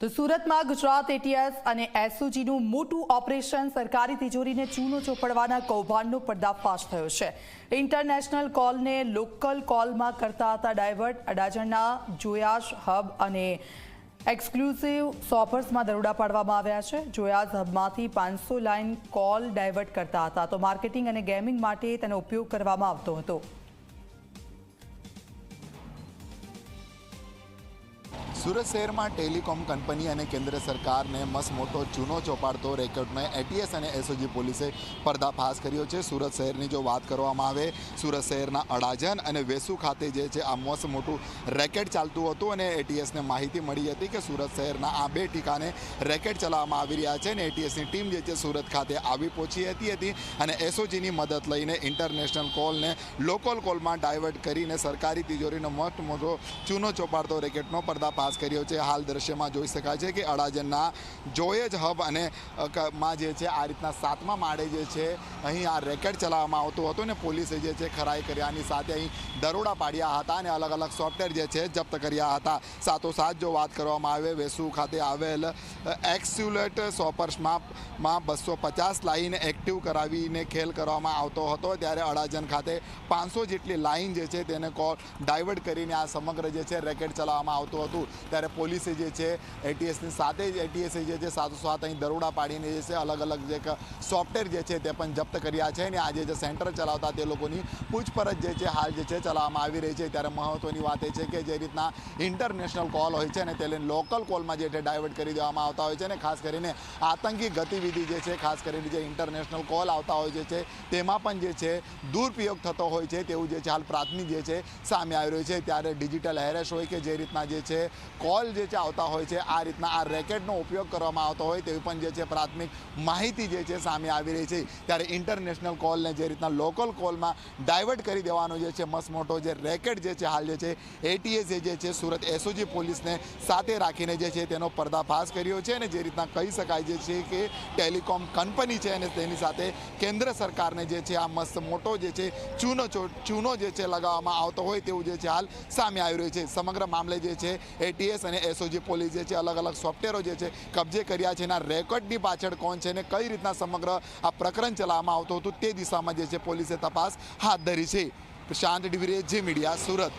તો સુરતમાં ગુજરાત એટીએસ અને એસઓજીનું મોટું ઓપરેશન સરકારી તિજોરીને ચૂનો ચોપડવાના કૌભાંડનો પર્દાફાશ થયો છે. ઇન્ટરનેશનલ કોલને લોકલ કોલમાં કરતા હતા ડાયવર્ટ અડાજણના જોયાશ હબ અને એક્સક્લુઝિવ સોપર્સમાં દરોડા પાડવામાં આવ્યા છે. જોયાસ હબમાંથી પાંચસો લાઇન કોલ ડાયવર્ટ કરતા હતા. તો માર્કેટિંગ અને ગેમિંગ માટે તેનો ઉપયોગ કરવામાં આવતો હતો. સુરત શહેરમાં ટેલિકોમ કંપની અને કેન્દ્ર સરકારને મસ્ત મોટો ચૂનો ચોપાડતો રેકેટનો એટીએસ અને એસઓજી પોલીસે પર્દાફાશ કર્યો છે. સુરત શહેરની જો વાત કરવામાં આવે, સુરત શહેરના અડાજન અને વેસુ ખાતે જે છે, આ મસ્ત મોટું રેકેટ ચાલતું હતું અને એટીએસને માહિતી મળી હતી કે સુરત શહેરના આ બે ઠીકાને રેકેટ ચલાવવામાં આવી રહ્યા છે અને એટીએસની ટીમ જે છે, સુરત ખાતે આવી પહોંચી હતી હતી અને એસઓજીની મદદ લઈને ઇન્ટરનેશનલ કોલને લોકલ કોલમાં ડાયવર્ટ કરીને સરકારી તિજોરીનો મસ્ત મોટો ચૂનો ચોપાડતો રેકેટનો પર્દાફાશ કર્યો છે, હાલ દ્રશ્યમાં જોઈ શકાય છે કે અડાજણના જોયેજ હબ અને માં જે છે, આ રીતના સાતમા માળે જે છે, અહીં આ રેકેટ ચલાવવામાં આવતું હતું ને પોલીસે જે છે, ખરાઈ કર્યાની સાથે અહીં દરોડા પાડ્યા હતા અને અલગ અલગ સોફ્ટવેર જે છે, જપ્ત કર્યા હતા. સાથોસાથ જો વાત કરવામાં આવે, વેસુ ખાતે આવેલ એક્સ્યુલેટ સોપર્સમાં માં બસો પચાસ લાઇન એક્ટિવ કરાવીને ખેલ કરવામાં આવતો હતો. ત્યારે અડાજણ ખાતે પાંચસો જેટલી લાઈન જે છે, તેને કોલ ડાયવર્ટ કરીને આ સમગ્ર જે છે, રેકેટ ચલાવવામાં આવતું હતું. ત્યારે પોલીસે જે છે એટીએસની સાથે જ એટીએસે જે છે સાથો સાથ અહીં દરોડા પાડીને જે છે અલગ અલગ જે સોફ્ટવેર જે છે તે પણ જપ્ત કર્યા છે અને આજે જે સેન્ટર ચલાવતા તે લોકોની પૂછપરછ જે છે, હાલ જે છે ચલાવવામાં આવી રહી છે. ત્યારે મહત્ત્વની વાત એ છે કે જે રીતના ઇન્ટરનેશનલ કોલ હોય છે ને તે લોકલ કોલમાં જે છે ડાયવર્ટ કરી દેવામાં આવતા હોય છે અને ખાસ કરીને આતંકી ગતિવિધિ જે છે, ખાસ કરીને જે ઇન્ટરનેશનલ કોલ આવતા હોય છે, તેમાં પણ જે છે દુરુપયોગ થતો હોય છે. તેવું જે છે હાલ પ્રાથમિક જે છે સામે આવી રહ્યું છે. ત્યારે ડિજિટલ હેરેસ હોય કે જે રીતના જે છે કોલ જે છે આવતા હોય છે આ રીતના આ રેકેટનો ઉપયોગ કરવામાં આવતો હોય તેવી પણ જે છે પ્રાથમિક માહિતી જે છે સામે આવી રહી છે ત્યારે ઇન્ટરનેશનલ કોલને જે રીતના લોકલ કોલમાં ડાયવર્ટ કરી દેવાનો જે છે મસ્ત મોટો જે રેકેટ જે છે હાલ જે છે એટીએસે જે છે સુરત એસઓજી પોલીસને સાથે રાખીને જે છે તેનો પર્દાફાશ કર્યો છે અને જે રીતના કહી શકાય જે છે કે ટેલિકોમ કંપની છે અને તેની સાથે કેન્દ્ર સરકારને જે છે આ મસ્ત મોટો જે છે ચૂનો ચૂનો જે છે લગાવવામાં આવતો હોય તેવું જે છે હાલ સામે આવી રહ્યું છે સમગ્ર મામલે જે છે એટીએસ અને એસઓજી પોલીસ જે છે અલગ અલગ સોફ્ટવેરો જે છે, કબજે કર્યા છે. એના રેકોર્ડની પાછળ કોણ છે ને કઈ રીતના સમગ્ર આ પ્રકરણ ચલાવવામાં આવતું હતું તે દિશામાં જે છે, પોલીસે તપાસ હાથ ધરી છે. પ્રશાંત ડિવિરે જે મીડિયા, સુરત.